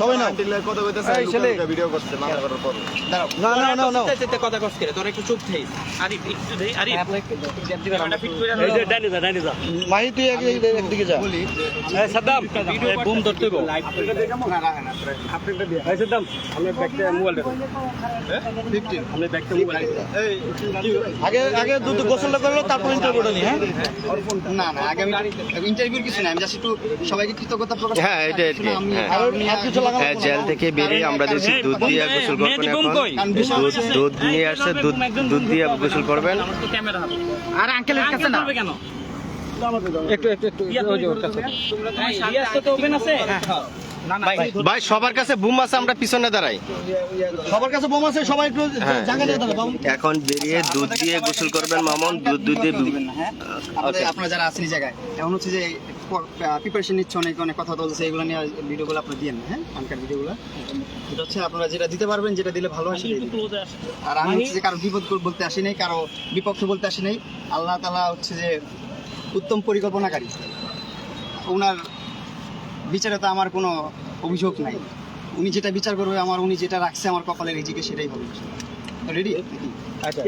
সবাই আন্টিলের কথা কইতেছে এই ছেলে। ভিডিও করছে মামলা করার পর। না না না না। কথা কষ্ট করে তোর একটু চুপ থাই। আরিফ একটু দেই ফিট করে এই যে ডাইনে যা ডাইনে যা। মাহি তুই একদিকে যা। এই সাদ্দাম বুম ধরতে গো। এই সাদ্দাম আমি ব্যাগটা মোবাইল দেখো 15 আমি ব্যাগটা মোবাইল এই আগে আগে দুধ গোসলটা করল তারপর ইন্টারভিউটা নি হ্যাঁ? না না আগে আমি ইন্টারভিউর কিছু না আমি জাস্ট একটু সবাইকে কৃতজ্ঞতা প্রকাশ হ্যাঁ, এটা আর হ্যাঁ। আর আর কিছু হ্যাঁ, জেল থেকে বেরিয়ে আমরা দিয়েছি দুধ দিয়ে গোসল করবেন এখন দুধ দুধ নিয়ে আসছে দুধ দুধ দিয়ে গোসল করবেন। আর আঙ্কেলের কাছে না? কেন? একটু একটু একটু ওপেন আছে। ভাই সবার কাছে বুম আছে আমরা পিছনে দাঁড়াই। সবার কাছে বোম আছে সবাই একটু হ্যাঁ। জায়গা দিয়ে দাঁড়া এখন বেরিয়ে দুধ দিয়ে গোসল করবেন মামন দুধ দুধ দিয়ে না, হ্যাঁ আপনারা যারা আছেন জায়গায় এমন হচ্ছে যে প্রিপারেশন নিচ্ছে অনেক অনেক কথা বলছে এগুলো নিয়ে ভিডিওগুলো আপনারা দিয়েন হ্যাঁ? আনকার ভিডিওগুলো। এটা হচ্ছে আপনারা যেটা দিতে পারবেন যেটা দিলে ভালো আসে। আর আমি হচ্ছে যে কারও বিপদ বলতে আসি নাই কারও বিপক্ষে বলতে আসি নাই আল্লাহ তালা হচ্ছে যে উত্তম পরিকল্পনাকারী। ওনার বিচারে তো আমার কোনো অভিযোগ নাই। উনি যেটা বিচার করবে আমার উনি যেটা রাখছে আমার কপালে রিজিকে সেটাই হবে রেডি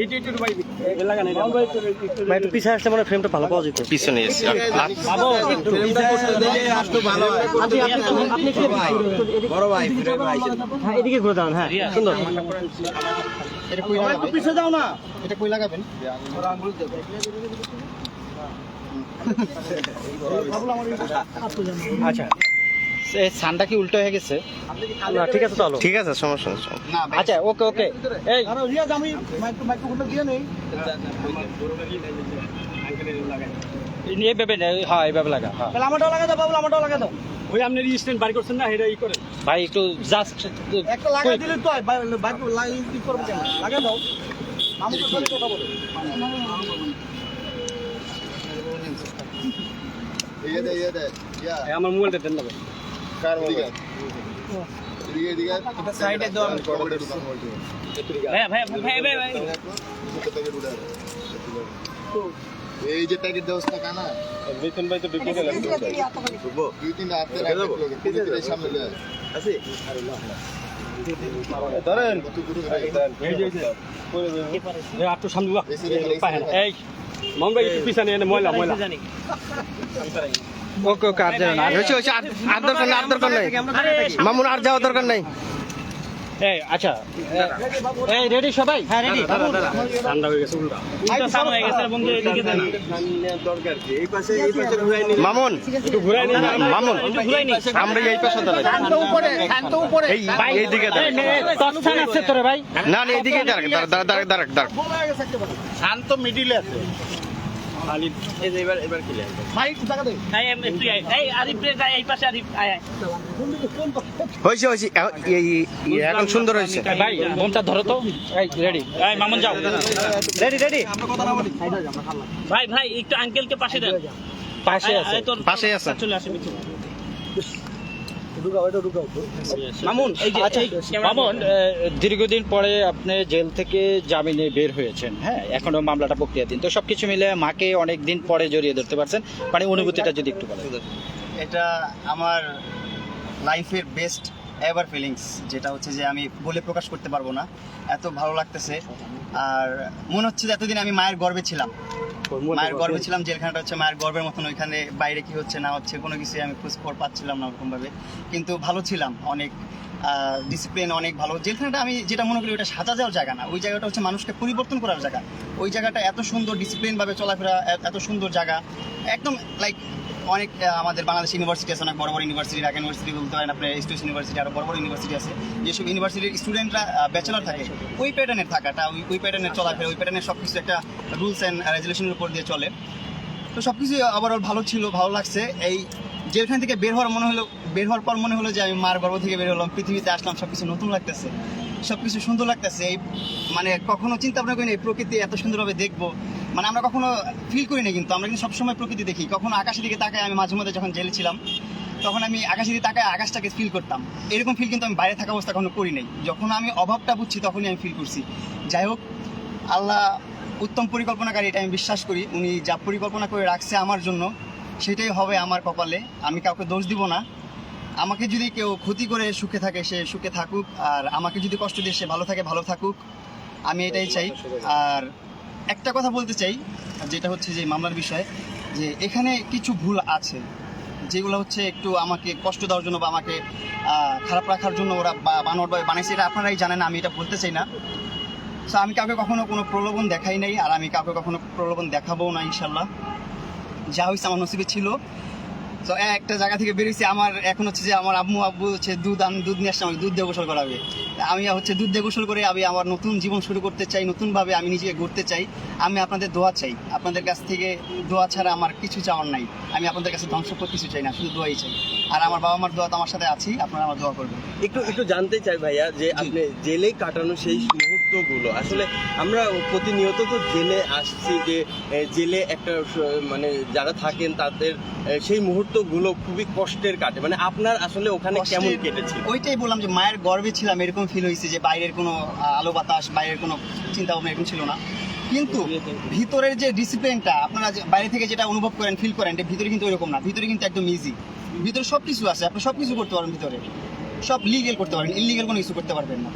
ইটু ইটু ভাই লাগা নাই ভাই একটু পিছে আসলে মনে ফ্রেমটা ভালো পাওয়া যেত পিছনে এসে। বাবু আসতো ভালো। হয় বড় ভাই ফিরে ভাই হ্যাঁ এদিকে ঘুরে দাঁড়ান হ্যাঁ সুন্দর। এটা কই লাগাবেন? পিছে যাও না। এটা কই লাগাবেন? আচ্ছা। সানটা কি উল্টো হয়ে গেছে? না ঠিক আছে চলো। ঠিক আছে সমস্যা নেই না আচ্ছা ওকে ওকে। এই। আর রিয়াজ আমি মাইক্রো- মাইক্রোফোনটা দিয়ে নেই। এইভাবে হ্যাঁ এইভাবে লাগা হ্যাঁ। আমারটাও লাগা দাও আমারটাও লাগা দাও। ওই আপনি স্ট্যান্ড বাড়ি করছেন না এটা ই করে ভাই একটু জাস্ট একটা লাগা দিলে তো বাইক লাগা কি করব কেন? লাগা দাও। আমি তো খালি কথা বলো। দে দে আমার মোবাইলটা দেন না ভাই। কার মোবাইল এদিকে এদিকে এটা সাইডে দাও আমি কোডে ঢুকাবো ভাই ভাই ভাই ভাই ভাই এই যে প্যাকেট না ভাই তো দুই তিন সামনে আছে একটু সামনে এই মন ভাই পিছনে ময়লা ময়লা জানি ওকে ওকে আর দেন না। হয়েছে হয়েছে আর দরকার নাই আর দরকার নাই। মামুন আর যাওয়ার দরকার নাই। এই আচ্ছা। এই রেডি সবাই? হ্যাঁ রেডি ঠান্ডা হয়ে গেছে উল্টা। উল্টা হয়ে গেছে বন্ধু এদিকে দেন মামুন একটু ঘুরাই নিন মামুন। একটু ঘুরাই নি আমরা এই পাশে দাঁড়াই। এই এই দিকে তৎক্ষণ আছে তোরে ভাই। না না এইদিকে দাঁড়াক দাঁড়াক দাঁড়াক দাঁড়াক দাঁড়াক শান্ত মিডিলে আছে। এই যে এবার এবার ক্লিয়ার ভাই একটু দে এই এম একটু এই আরিফ রে এই পাশে আরিফ আয় আয়। হয়েছে হয়েছে। এই এই- এখন সুন্দর হয়েছে। ভাই বোমটা ধরো তো। এই রেডি এই মামুন যাও। রেডি রেডি ভাই ভাই একটু আঙ্কেলকে পাশে দেন। পাশে আছে। পাশে আছে। চলে আসে মামুন এই যে আচ্ছা মামুন দীর্ঘদিন পরে আপনি জেল থেকে জামিনে বের হয়েছেন হ্যাঁ? এখনও মামলাটা প্রক্রিয়া দিন তো সবকিছু মিলে মাকে অনেক দিন পরে জড়িয়ে ধরতে পারছেন। মানে অনুভূতিটা যদি একটু বলেন। এটা আমার লাইফের বেস্ট এভার ফিলিংস যেটা হচ্ছে যে আমি বলে প্রকাশ করতে পারব না। এত ভালো লাগতেছে। আর মনে হচ্ছে যে এতদিন আমি মায়ের গর্বে ছিলাম। মায়ের গর্বে ছিলাম জেলখানাটা হচ্ছে মায়ের গর্বের মতন ওইখানে বাইরে কি হচ্ছে না হচ্ছে কোনো কিছু আমি খোঁজ খবর পাচ্ছিলাম না ওরকমভাবে। কিন্তু ভালো ছিলাম অনেক ডিসিপ্লিন অনেক ভালো। জেলখানাটা আমি যেটা মনে করি ওটা সাজা যাওয়ার জায়গা না ওই জায়গাটা হচ্ছে মানুষকে পরিবর্তন করার জায়গা। ওই জায়গাটা এত সুন্দর ডিসিপ্লিনভাবে চলাফেরা এত সুন্দর জায়গা। একদম লাইক অনেক আমাদের বাংলাদেশ ইউনিভার্সিটি আছে অনেক বড় বড় ইউনিভার্সিটি ঢাকা ইউনিভার্সিটি বলতে পারেন আপনার এসটিউস ইউনিভার্সিটি আরও বড় বড় ইউনিভার্সিটি আছে। যেসব ইউনিভার্সিটির স্টুডেন্টরা ব্যাচেলার থাকে ওই প্যাটার্নের থাকাটা ওই ওই প্যাটার্নের চলাফেরা ওই প্যাটার্নের সব কিছু একটা রুলস অ্যান্ড রেজুলেশনের উপর দিয়ে চলে। তো সব কিছু ওভারঅল ভালো ছিল ভালো লাগছে। এই জেলখান থেকে বের হওয়ার মনে হলো বের হওয়ার পর মনে হলো যে আমি মার গর্ভ থেকে বের হলাম পৃথিবীতে আসলাম সব কিছু নতুন লাগতেছে। সব কিছু সুন্দর লাগতেছে, এই মানে কখনো চিন্তা ভাবনা করি এই প্রকৃতি এত সুন্দরভাবে দেখব। মানে আমরা কখনো ফিল করি না কিন্তু, আমরা কিন্তু সবসময় প্রকৃতি দেখি। কখনো আকাশের দিকে তাকায় আমি মাঝে মধ্যে যখন জেলে ছিলাম, তখন আমি আকাশের দিকে তাকায় আকাশটাকে ফিল করতাম। এরকম ফিল কিন্তু আমি বাইরে থাকা অবস্থা কখনো করি নাই। যখন আমি অভাবটা বুঝছি, তখনই আমি ফিল করছি। যাই হোক, আল্লাহ উত্তম পরিকল্পনাকারী, এটা আমি বিশ্বাস করি। উনি যা পরিকল্পনা করে রাখছে আমার জন্য, সেটাই হবে আমার কপালে। আমি কাউকে দোষ দিব না। আমাকে যদি কেউ ক্ষতি করে সুখে থাকে, সে সুখে থাকুক, আর আমাকে যদি কষ্ট দিয়ে সে ভালো থাকে, ভালো থাকুক। আমি এটাই চাই। আর একটা কথা বলতে চাই, যেটা হচ্ছে যে মামলার বিষয়, যে এখানে কিছু ভুল আছে, যেগুলো হচ্ছে একটু আমাকে কষ্ট দেওয়ার জন্য বা আমাকে খারাপ রাখার জন্য ওরা বা- বানোয়ারভাবে বানাইছে, এটা আপনারাই জানেন, আমি এটা বলতে চাই না। সো আমি কাউকে কখনো কোনো প্রলোভন দেখাই নাই, আর আমি কাউকে কখনো প্রলোভন দেখাবো না ইনশাল্লাহ যা হয়েছে আমার নসিবে ছিল। তো একটা জায়গা থেকে বেরিয়েছি আমার এখন হচ্ছে যে আমার আম্মু আব্বু হচ্ছে দুধ আমি দুধ নিয়ে আসছে আমাকে দুধ দিয়ে গোসল করাবে। আমি হচ্ছে দুধ দিয়ে গোসল করে আমি আমার নতুন জীবন শুরু করতে চাই নতুনভাবে আমি নিজেকে গড়তে চাই। আমি আপনাদের দোয়া চাই আপনাদের কাছ থেকে দোয়া ছাড়া আমার কিছু চাওয়ার নাই। আমি আপনাদের কাছে ধ্বংস করতে কিছু চাই না শুধু দোয়াই চাই। আর আমার বাবা মার দোয়া তো আমার সাথে আছি আপনারা আমার দোয়া করবেন। একটু একটু জানতে চাই ভাইয়া যে আপনি জেলে কাটানো সেই মুহূর্তগুলো আসলে আমরা প্রতিনিয়ত তো জেলে আসছি যে জেলে একটা মানে যারা থাকেন তাদের সেই সেই মুহূর্তগুলো খুবই কষ্টের কাটে মানে আপনার আসলে ওখানে কেমন কেটেছে? ওইটাই বললাম যে মায়ের গর্বে ছিলাম এরকম ফিল হয়েছে যে বাইরের কোনো আলো বাতাস বাইরের কোনো চিন্তা ভাবনা এরকম ছিল না। কিন্তু ভিতরের যে ডিসিপ্লিনটা আপনারা যে বাইরে থেকে যেটা অনুভব করেন ফিল করেন ভিতরে কিন্তু ওইরকম না। ভিতরে কিন্তু একদম ইজি ভিতরে সব কিছু আছে আপনি সব কিছু করতে পারেন ভিতরে। সব লিগেল করতে পারবেন ইলিগেল কোনো কিছু করতে পারবেন না।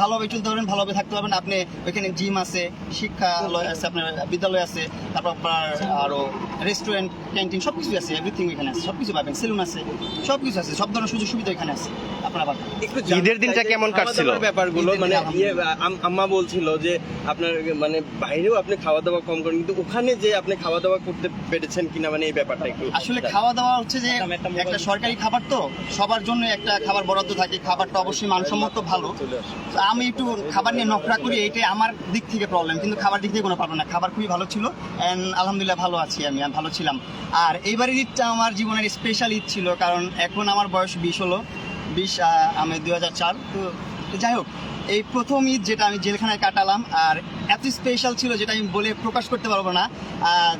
ভালোভাবে চলতে পারবেন ভালোভাবে থাকতে পারবেন। আপনি ওইখানে জিম আছে শিক্ষালয় আছে আপনার বিদ্যালয় আছে তারপর আপনার আরও রেস্টুরেন্ট ক্যান্টিন সব কিছু আছে এভরিথিং এখানে আছে সব কিছু পাবেন সেলুন আছে সব কিছু আছে সব ধরনের সুযোগ সুবিধা এখানে আছে আপনারা পাবেন। একটু ঈদের দিনটা কেমন কাটছিল? ব্যাপারগুলো মানে ইয়ে, আম্মা বলছিল যে আপনার মানে বাইরেও আপনি খাওয়া দাওয়া কম করেন কিন্তু ওখানে যে আপনি খাওয়া দাওয়া করতে পেরেছেন কিনা মানে এই ব্যাপারটা একটু আসলে খাওয়া দাওয়া হচ্ছে যে একটা সরকারি খাবার তো সবার জন্য একটা খাবার বরাদ্দ থাকে খাবারটা অবশ্যই মানসম্মত ভালো। আমি একটু খাবার নিয়ে নকরা করি এটাই আমার দিক থেকে প্রবলেম কিন্তু খাবার দিক থেকে কোনো প্রবলেম না। খাবার খুবই ভালো ছিল অ্যান্ড আলহামদুলিল্লাহ ভালো আছি আমি আমি ভালো ছিলাম। আর এইবারের ঈদটা আমার জীবনের স্পেশাল ঈদ ছিল, কারণ এখন আমার বয়স বিশ হলো, বিশ আমি দু হাজার চার। তো যাই হোক, এই প্রথম ঈদ যেটা আমি জেলখানায় কাটালাম, আর এত স্পেশাল ছিল যেটা আমি বলে প্রকাশ করতে পারব না।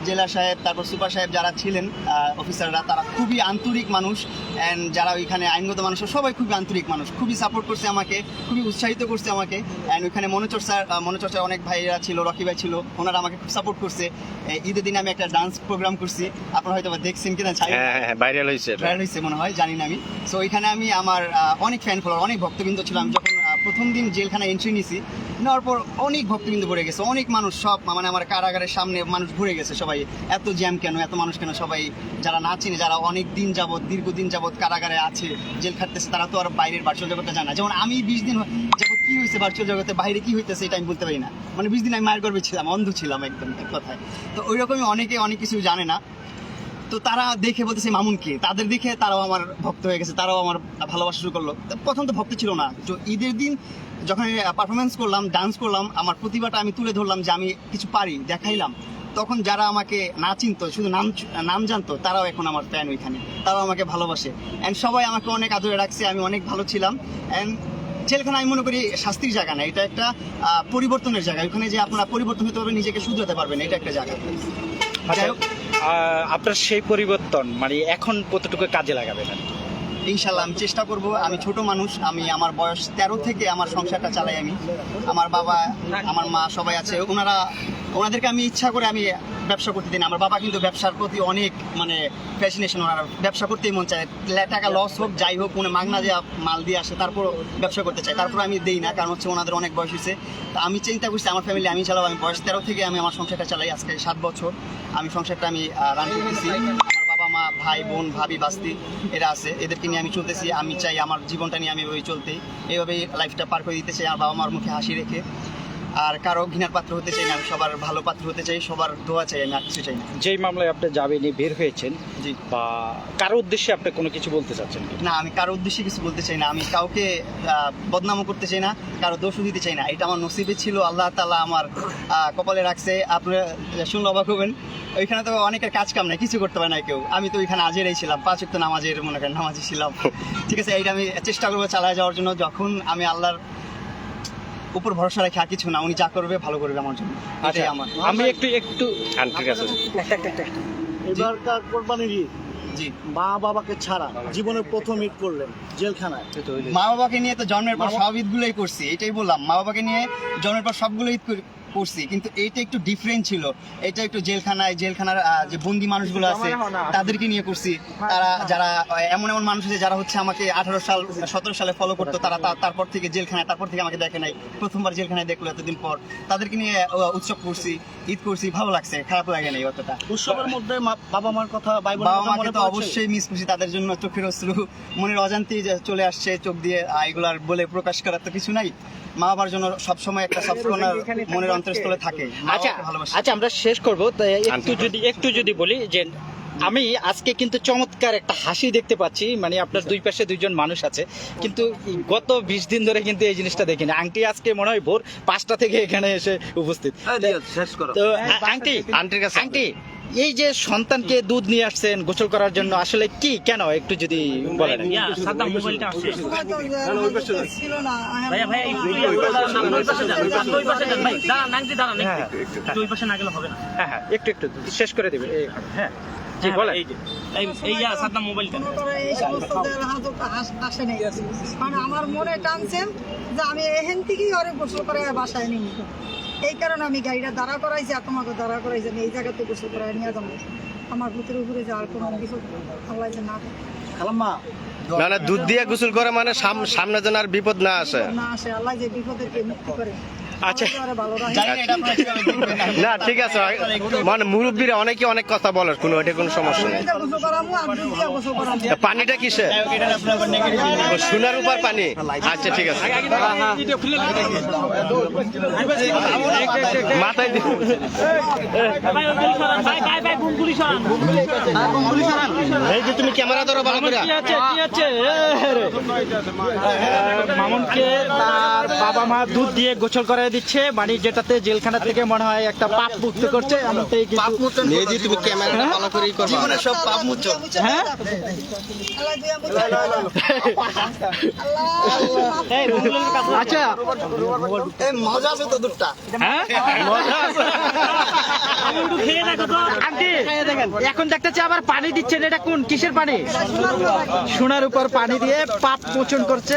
জেলা সাহেব তারপর সুপার সাহেব যারা ছিলেন অফিসাররা তারা খুবই আন্তরিক মানুষ। অ্যান্ড যারা ওইখানে আইনগত মানুষ সবাই খুবই আন্তরিক মানুষ। খুবই সাপোর্ট করছে আমাকে খুবই উৎসাহিত করছে আমাকে। অ্যান্ড ওইখানে মনোচর্চার আহ, মনোচর্চার অনেক ভাইরা ছিল রকি ভাই ছিল ওনারা আমাকে খুব সাপোর্ট করছে। ঈদের দিনে আমি একটা ডান্স প্রোগ্রাম করছি। আপনারা হয়তো দেখছেন কিনা চাই হ্যাঁ হ্যাঁ ভাইরাল হয়েছে। ট্রায়াল হয়েছে মনে হয় জানি না আমি। সো ওইখানে আমি আমার অনেক ফ্যান ফলোয়ার অনেক ভক্তবৃন্দ ছিল আমি যখন প্রথম দিন জেলখানায় এন্ট্রি নিছি নেওয়ার পর অনেক ভক্তবৃন্দ ভরে গেছে, অনেক মানুষ সব মানে আমার কারাগারের সামনে মানুষ ঘুরে গেছে সবাই। এত জ্যাম কেন, এত মানুষ কেন সবাই যারা না চিনে, যারা অনেক দিন যাবত দীর্ঘদিন যাবত কারাগারে আছে, জেল খাটতেছে, তারা তো আর বাইরের ভার্চুয়াল জগতে জানা যেমন আমি বিশ দিন যাবত কি হয়েছে ভার্চুয়াল জগতে, বাইরে কী হইতেছে এটা আমি বলতে পারি না। মানে বিশ দিন আমি মায়ের গর্বে ছিলাম, অন্ধ ছিলাম একদম এক কথায়। তো ওই রকমই অনেকে অনেক কিছু জানে না। তো তারা দেখে বলতেছে মামুনকে তাদের দেখে তারাও আমার ভক্ত হয়ে গেছে, তারাও আমার ভালোবাসা শুরু করল। প্রথম তো ভক্ত ছিল না। তো ঈদের দিন যখন পারফরমেন্স করলাম ডান্স করলাম, আমার প্রতিভাটা আমি তুলে ধরলাম যে আমি কিছু পারি, দেখাইলাম। তখন যারা আমাকে না চিনতো, শুধু নাম নাম জানতো, তারাও এখন আমার ফ্যান ওইখানে। তারাও আমাকে ভালোবাসে। অ্যান্ড সবাই আমাকে অনেক আদরে রাখছে, আমি অনেক ভালো ছিলাম। অ্যান্ড জেলখানা আমি মনে করি শাস্তির জায়গা না, এটা একটা পরিবর্তনের জায়গা। ওখানে যে আপনারা পরিবর্তন হতে পারবেন, নিজেকে শুধরাতে পারবেন, এটা একটা জায়গা। যাই হোক। আপনার সেই পরিবর্তন মানে এখন কতটুকু কাজে লাগাবেন? ইনশাল্লাহ, আমি চেষ্টা করব, আমি ছোট মানুষ, আমি আমার বয়স তেরো থেকে আমার সংসারটা চালাই আমি আমার বাবা, আমার মা সবাই আছে, ওনারা ওনাদেরকে আমি ইচ্ছা করে আমি ব্যবসা করতে দিই না। আমার বাবা কিন্তু ব্যবসার প্রতি অনেক মানে ফ্যাসিনেশন ওনার ব্যবসা করতেই মন চায়। টাকা লস হোক, যাই হোক কোনো মাগনা দিয়ে মাল দিয়ে আসে তারপর ব্যবসা করতে চাই তারপর আমি দেই না, কারণ হচ্ছে ওনাদের অনেক বয়স হয়েছে। তা আমি চিন্তা করছি, আমার ফ্যামিলি আমি চালাবো আমি বয়স তেরো থেকে আমি আমার সংসারটা চালাই, আজকে সাত বছর। আমি সংসারটা আমি রান করতেছি। আমার বাবা মা, ভাই, বোন, ভাবি বাস্তি এরা আছে। এদেরকে নিয়ে আমি চলতেছি। আমি চাই আমার জীবনটা নিয়ে আমি ওই চলতে এইভাবেই লাইফটা পার করে দিতে চাই, আমার বাবা মার মুখে হাসি রেখে। আর কারও ঘৃণার পাত্র হতে চাই না আমি সবার ভালো পাত্র হতে চাই সবার দোয়া চাই আমি আর কিছু চাই না। যেই মামলায় আপনি জামিনে বের হয়েছেন জি। বা কারও উদ্দেশ্যে আপনি কোনো কিছু বলতে চাচ্ছেন কি? না আমি কারও উদ্দেশ্যে কিছু বলতে চাই না আমি কাউকে আহ, বদনামও করতে চাই না কারও দোষও দিতে চাই না এটা আমার নসিবে ছিল আল্লাহ তালা আমার আহ, কপালে রাখছে আপনারা শুনলে অবাক হবেন ওইখানে তো অনেকের কাজ কাম নাই কিছু করতে পারে না কেউ আমি তো ওইখানে আজেরাই ছিলাম পাঁচ তো নামাজের মনে করেন নামাজি ছিলাম ঠিক আছে এইটা আমি চেষ্টা করব চালায় যাওয়ার জন্য যখন আমি আল্লাহর উপর ভরসা রাখি আর কিছু না উনি যা করবে ভালো করবে আমার জন্য। এটাই আমার। আমি একটু একটু আন্টির কাছে এবারকার কোরবানির ঈদ। জি। মা বাবাকে ছাড়া জীবনের প্রথম ঈদ করলেন জেলখানায়। মা বাবাকে নিয়ে তো জন্মের পর সব ঈদগুলোই করছি এটাই বললাম। মা বাবাকে নিয়ে জন্মের পর সবগুলো ঈদ করি- করছি কিন্তু এইটা একটু ডিফারেন্ট ছিল। এটা একটু জেলখানায় জেলখানার যে বন্দি মানুষগুলো আছে তাদেরকে নিয়ে করছি। তারা যারা এমন এমন মানুষ আছে যারা হচ্ছে আমাকে আঠারো সাল সতেরো সালে ফলো করতো তারা তারপর থেকে জেলখানায় তারপর থেকে আমাকে দেখে নাই। প্রথমবার জেলখানায় দেখল এতদিন পর। তাদেরকে নিয়ে উৎসব করছি ঈদ করছি ভালো লাগছে খারাপ লাগে নাই অতটা উৎসবের মধ্যে বাবা মার কথা বাবা মাকে তো অবশ্যই মিস করছি তাদের জন্য চোখের অশ্রু। মনের অজান্তেই চলে আসছে চোখ দিয়ে এগুলার বলে প্রকাশ করার তো কিছু নাই। মা বাবার জন্য সবসময় একটা সবসময় মনের অন্তরস্থলে থাকে আচ্ছা আচ্ছা আমরা শেষ করব। একটু যদি একটু যদি বলি যে আমি আজকে কিন্তু চমৎকার একটা হাসি দেখতে পাচ্ছি। মানে আপনার দুই পাশে দুইজন মানুষ আছে। কিন্তু গত বিশ দিন ধরে কিন্তু এই জিনিসটা দেখিনি। আংটি আজকে মনে হয় ভোর পাঁচটা থেকে এখানে এসে উপস্থিত। শেষ করো। তো আংটি আংটির কাছে আংটি এই যে সন্তানকে দুধ নিয়ে আসছেন গোসল করার জন্য আসলে কি কেন? একটু যদি বলেন। একটু একটু। হ্যাঁ, একটু ওই পাশে না গেলে হবে না। হ্যাঁ হ্যাঁ একটু একটু শেষ করে দেবে। এই, হ্যাঁ জি হ্যাঁ, বলেন। এই যে সাদ্দাম মোবাইলটা। এই সমস্ত আসে নেই। মানে আমার মনে টানছেন যে আমি এখান থেকেই ওরে গোসল করে বাসায় নিই এই কারণে আমি গাড়িটা দাঁড়া করাইছি আর তোমাকে দাঁড়া করাইছি আমি এই জায়গাতে গোসল করে নিয়ে যাব। আমার ভিতরে উপরে যাওয়ার কোনো কিছু আল্লাহ না খালাম্মা না না দুধ দিয়ে গোসল করে মানে সাম- সামনে যেন আর বিপদ না আসে। না আসে আল্লাহ যে বিপদের মুক্তি করে। আচ্ছা। না ঠিক আছে। মানে মুরব্বীরা অনেকে অনেক কথা বলে কোনো এটা কোনো সমস্যা নেই। পানিটা কিসে সোনার উপর পানি। আচ্ছা ঠিক আছে। মাথায় এই যে তুমি ক্যামেরা ধরো ভালো করে। কি আছে কি আছে এ রে। মামুনকে তার বাবা মা দুধ দিয়ে গোসল করে দিচ্ছে মানে যেটাতে জেলখানা থেকে মনে হয় একটা পাপ মুক্ত করছে এমনটাই কিন্তু মেয়েজি তুমি ক্যামেরাটা ভালো করেই করবা জীবনের সব পাপ হ্যাঁ? আচ্ছা। এই মজা আছে তো দুধটা। হ্যাঁ? আমি একটু খেয়ে দেখো তো আন্টি এখন দেখতেছি আবার পানি দিচ্ছেন এটা কোন? কিসের পানি? সোনার উপর পানি দিয়ে পাপ মোচন করছে।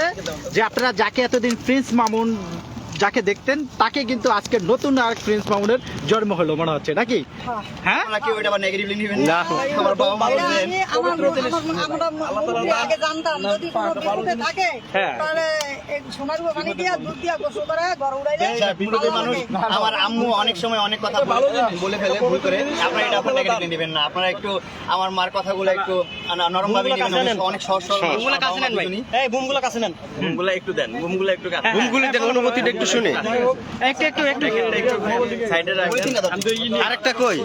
যে আপনারা যাকে এতদিন প্রিন্স মামুন যাকে দেখতেন তাকে কিন্তু আজকে নতুন আর প্রিন্স মামুনের জন্ম হলো মনে হচ্ছে নাকি? হ্যাঁ। আপনারা কেউ আবার নেগেটিভলি নেবেন না। আমার বাবা মা বলছেন আমরা আগে জানতাম যদি কোনো বিপদে থাকে হ্যাঁ। তাহলে সোনার উপর দিয়া দুধ দিয়া গোসল করে ঘর উড়াইলে মানুষ আমার আম্মু অনেক সময় অনেক কথা বলে ফেলে ভুল করে। আপনারা এটা আপনার নেগেটিভলি নেবেন না। আপনারা একটু আমার মার কথাগুলো একটু নরম ভাবে নেবেন অনেক সহজ সরল বাবা মা এই বুমগুলো কাছে নেন। বুমগুলা একটু দেন বুমগুলা একটু কাট। ঘুমগুলি দেখো অনুভূতিটা একটু শুনি একটু একটু একটু সাইডে আরেকটা কই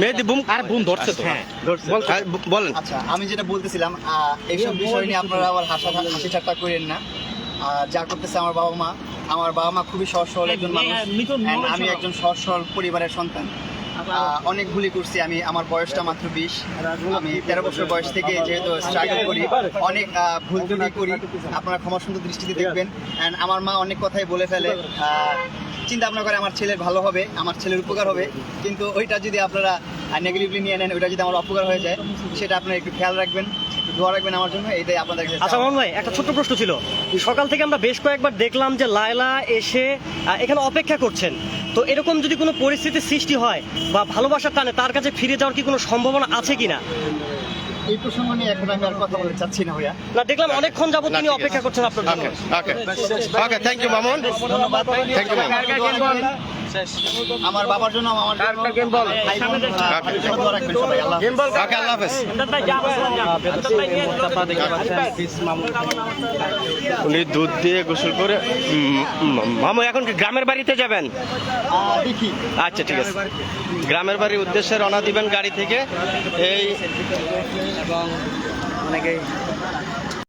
মেহেদি বুম কই বুম ধরছে তো বলেন আচ্ছা আমি যেটা বলতেছিলাম আহ, এইসব বিষয় নিয়ে আপনারা আবার হাসা হাসি ঠাট্টা করেন না আর যা করতেছে আমার বাবা মা আমার বাবা মা খুবই সহজ সরল একজন মানুষ আমি একজন সহজ সরল পরিবারের সন্তান অনেক ভুলই করছি আমি আমার বয়সটা মাত্র বিশ। আমি তেরো বছর বয়স থেকে যেহেতু স্ট্রাগল করি অনেক ভুল ত্রুটি করি। আপনারা ক্ষমা সুন্দর দৃষ্টিতে দেখবেন। অ্যান্ড আমার মা অনেক কথাই বলে ফেলে চিন্তা ভাবনা করে আমার ছেলের ভালো হবে আমার ছেলের উপকার হবে। কিন্তু ওইটা যদি আপনারা নেগেটিভলি নিয়ে নেন ওইটা যদি আমার অপকার হয়ে যায় সেটা আপনারা একটু খেয়াল রাখবেন দোয়া রাখবেন আমার জন্য এইটাই আপনাদের কাছে আচ্ছা মামুন ভাই একটা ছোট্ট প্রশ্ন ছিল। সকাল থেকে আমরা বেশ কয়েকবার দেখলাম যে লায়লা এসে এখানে অপেক্ষা করছেন। তো এরকম যদি কোনো পরিস্থিতি সৃষ্টি হয় বা ভালোবাসার টানে তার কাছে ফিরে যাওয়ার কি কোনো সম্ভাবনা আছে কিনা? এই প্রসঙ্গ নিয়ে এখন আমি আর কথা বলতে চাচ্ছি না ভাইয়া। না দেখলাম অনেকক্ষণ যাবত না, তিনি অপেক্ষা করছেন আপনার জন্য। Okay okay. Okay thank you Mamun. Thank you আমার বাবার জন্য আমার কাকে? জন্য দোয়া রাখবেন সবাই আল্লাহ হাফেজ। উনি দুধ দিয়ে গোসল করে মামু এখন কি গ্রামের বাড়িতে যাবেন? আচ্ছা ঠিক আছে। গ্রামের বাড়ির উদ্দেশ্যে রওনা দিবেন গাড়ি থেকে। এই